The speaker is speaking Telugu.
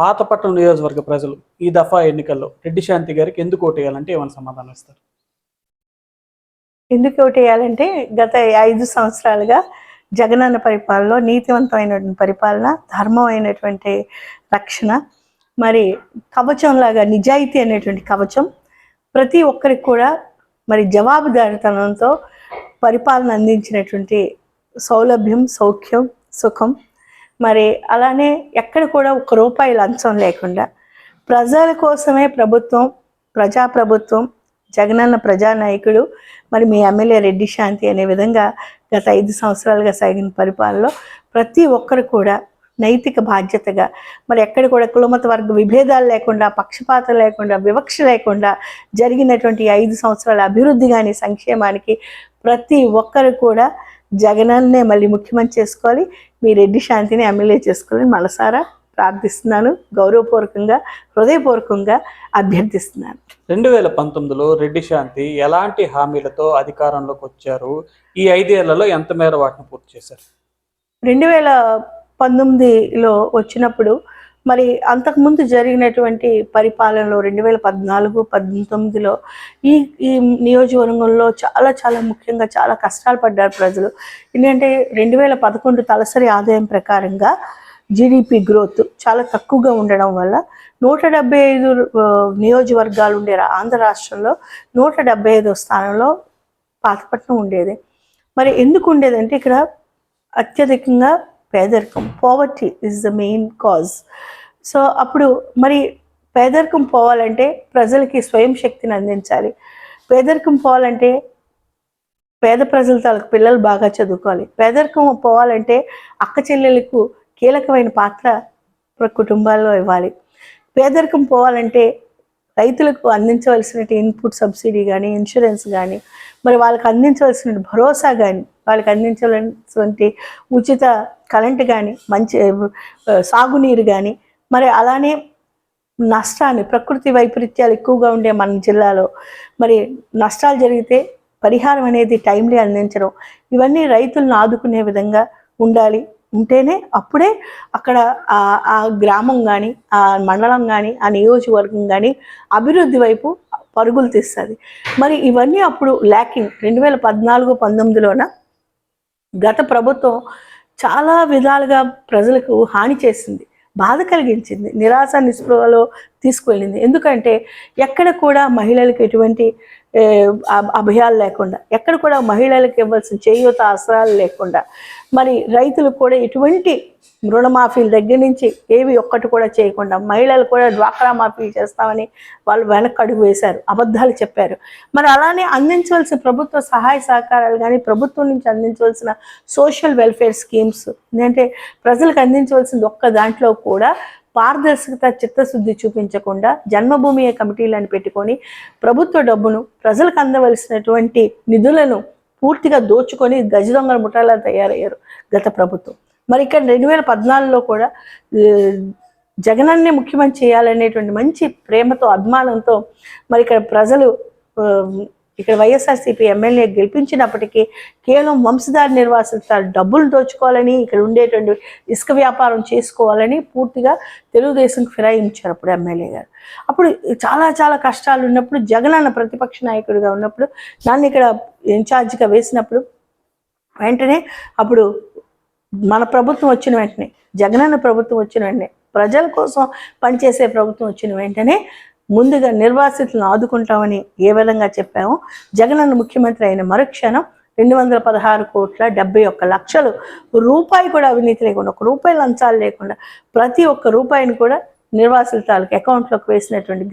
పాతపట్నం నియోజకవర్గ ప్రజలు ఈ దఫా ఎన్నికల్లో రెడ్డి శాంతి గారికి ఎందుకు ఓటేయాలంటే ఏమైనా సమాధానం ఇస్తారు? ఎందుకు ఓటేయాలంటే గత ఐదు సంవత్సరాలుగా జగనన్న పరిపాలనలో నీతివంతమైనటువంటి పరిపాలన ధర్మమైనటువంటి రక్షణ మరి కవచంలాగా నిజాయితీ అనేటువంటి కవచం ప్రతి ఒక్కరికి కూడా మరి జవాబుదారితనంతో పరిపాలన అందించినటువంటి సౌలభ్యం సౌఖ్యం సుఖం మరి అలానే ఎక్కడ కూడా ఒక రూపాయి లంచం లేకుండా ప్రజల కోసమే ప్రభుత్వం ప్రజాప్రభుత్వం జగనన్న ప్రజానాయకుడు మరి మీ ఎమ్మెల్యే రెడ్డి శాంతి అనే విధంగా గత ఐదు సంవత్సరాలుగా సాగిన పరిపాలనలో ప్రతి ఒక్కరు కూడా నైతిక బాధ్యతగా మరి ఎక్కడ కూడా కులమత వర్గ విభేదాలు లేకుండా పక్షపాతం లేకుండా వివక్ష లేకుండా జరిగినటువంటి ఐదు సంవత్సరాల అభివృద్ధి కానీ సంక్షేమానికి ప్రతి ఒక్కరు కూడా జగనన్నే మళ్ళీ ముఖ్యమంత్రి చేసుకోవాలి. మీ రెడ్డి శాంతిని ఎమ్మెల్యే చేసుకోవాలని మనసారా ప్రార్థిస్తున్నాను. గౌరవపూర్వకంగా హృదయపూర్వకంగా అభ్యర్థిస్తున్నాను. రెండు వేల పంతొమ్మిదిలో రెడ్డి శాంతి ఎలాంటి హామీలతో అధికారంలోకి వచ్చారు? ఈ ఐదేళ్ళలో ఎంత మేర వాటిని పూర్తి చేశారు? రెండు వేల పంతొమ్మిదిలో వచ్చినప్పుడు మరి అంతకుముందు జరిగినటువంటి పరిపాలనలో రెండు వేల పద్నాలుగు పంతొమ్మిదిలో ఈ ఈ నియోజకవర్గంలో చాలా చాలా ముఖ్యంగా చాలా కష్టాలు పడ్డారు ప్రజలు. ఎందుకంటే రెండు వేల పదకొండు తలసరి ఆదాయం ప్రకారంగా జీడిపి గ్రోత్ చాలా తక్కువగా ఉండడం వల్ల నూట డెబ్బై ఐదు నియోజకవర్గాలు ఉండే రా- ఆంధ్ర రాష్ట్రంలో నూట డెబ్బై ఐదో స్థానంలో పాతపట్నం ఉండేది. మరి ఎందుకు ఉండేదంటే ఇక్కడ అత్యధికంగా పేదరికం poverty is the main cause so అప్పుడు మరి పేదరికం పోవాలంటే ప్రజలకి స్వయం శక్తిని అందించాలి. పేదరికం పోవాలంటే పేద ప్రజల తాలకు పిల్లలు బాగా చదువుకోవాలి. పేదరికం పోవాలంటే అక్క చెల్లెలకు కీలకమైన పాత్ర కుటుంబాల్లో ఇవ్వాలి. పేదరికం పోవాలంటే రైతులకు అందించవలసిన ఇన్పుట్ సబ్సిడీ కానీ ఇన్సూరెన్స్ కానీ మరి వాళ్ళకి అందించవలసిన భరోసా కానీ వాళ్ళకి అందించవలసినటువంటి ఉచిత కరెంట్ కానీ మంచి సాగునీరు కానీ మరి అలానే నష్టాన్ని ప్రకృతి వైపరీత్యాలు ఎక్కువగా ఉండే మన జిల్లాలో మరి నష్టాలు జరిగితే పరిహారం అనేది టైంలీ అందించడం ఇవన్నీ రైతులను ఆదుకునే విధంగా ఉండాలి. ఉంటేనే అప్పుడే అక్కడ ఆ ఆ గ్రామం కానీ ఆ మండలం కానీ ఆ నియోజకవర్గం కానీ అభివృద్ధి వైపు పరుగులు తీస్తుంది. మరి ఇవన్నీ అప్పుడు ల్యాకింగ్ రెండు వేల పద్నాలుగు పంతొమ్మిదిలోన గత ప్రభుత్వం చాలా విధాలుగా ప్రజలకు హాని చేసింది బాధ కలిగించింది నిరాశ నిస్పృహలో తీసుకువెళ్ళింది. ఎందుకంటే ఎక్కడ కూడా మహిళలకు ఎటువంటి అభయాలు లేకుండా ఎక్కడ కూడా మహిళలకు ఇవ్వాల్సిన చేయూత అవసరాలు లేకుండా మరి రైతులకు కూడా ఎటువంటి రుణమాఫీల దగ్గర నుంచి ఏవి ఒక్కటి కూడా చేయకుండా మహిళలు కూడా డ్వాక్రా మాఫీ చేస్తామని వాళ్ళు వెనక్కి అడుగు వేశారు అబద్ధాలు చెప్పారు. మరి అలానే అందించవలసిన ప్రభుత్వ సహాయ సహకారాలు కానీ ప్రభుత్వం నుంచి అందించవలసిన సోషల్ వెల్ఫేర్ స్కీమ్స్ ఏంటంటే ప్రజలకు అందించవలసింది ఒక్క దాంట్లో కూడా పారదర్శకత చిత్తశుద్ధి చూపించకుండా జన్మభూమి కమిటీలను పెట్టుకొని ప్రభుత్వ డబ్బును ప్రజలకు అందవలసినటువంటి నిధులను పూర్తిగా దోచుకొని గజ దొంగల ముఠాలా తయారయ్యారు గత ప్రభుత్వం. మరి ఇక్కడ రెండు వేల పద్నాలుగులో కూడా జగనన్నే ముఖ్యమంత్రి చేయాలనేటువంటి మంచి ప్రేమతో అభిమానంతో మరి ఇక్కడ ప్రజలు ఇక్కడ వైఎస్ఆర్సీపీ ఎమ్మెల్యే గెలిపించినప్పటికీ కేవలం వంశధార నిర్వాసిత డబ్బులు దోచుకోవాలని ఇక్కడ ఉండేటువంటి ఇసుక వ్యాపారం చేసుకోవాలని పూర్తిగా తెలుగుదేశంకి ఫిరాయించారు అప్పుడు ఎమ్మెల్యే గారు. అప్పుడు చాలా చాలా కష్టాలు ఉన్నప్పుడు జగనన్న ప్రతిపక్ష నాయకుడిగా ఉన్నప్పుడు నన్ను ఇక్కడ ఇన్ఛార్జిగా వేసినప్పుడు వెంటనే అప్పుడు మన ప్రభుత్వం వచ్చిన వెంటనే జగనన్న ప్రభుత్వం వచ్చిన వెంటనే ప్రజల కోసం పనిచేసే ప్రభుత్వం వచ్చిన వెంటనే ముందుగా నిర్వాసితులను ఆదుకుంటామని ఏ విధంగా చెప్పామో జగనన్న ముఖ్యమంత్రి అయిన మరుక్షణం రెండు వందల పదహారు కోట్ల డెబ్బై ఒక్క లక్షలు రూపాయి కూడా అవినీతి లేకుండా ఒక రూపాయి లంచాలు లేకుండా ప్రతి ఒక్క రూపాయిని కూడా నిర్వాసిత అకౌంట్లోకి వేసినటువంటి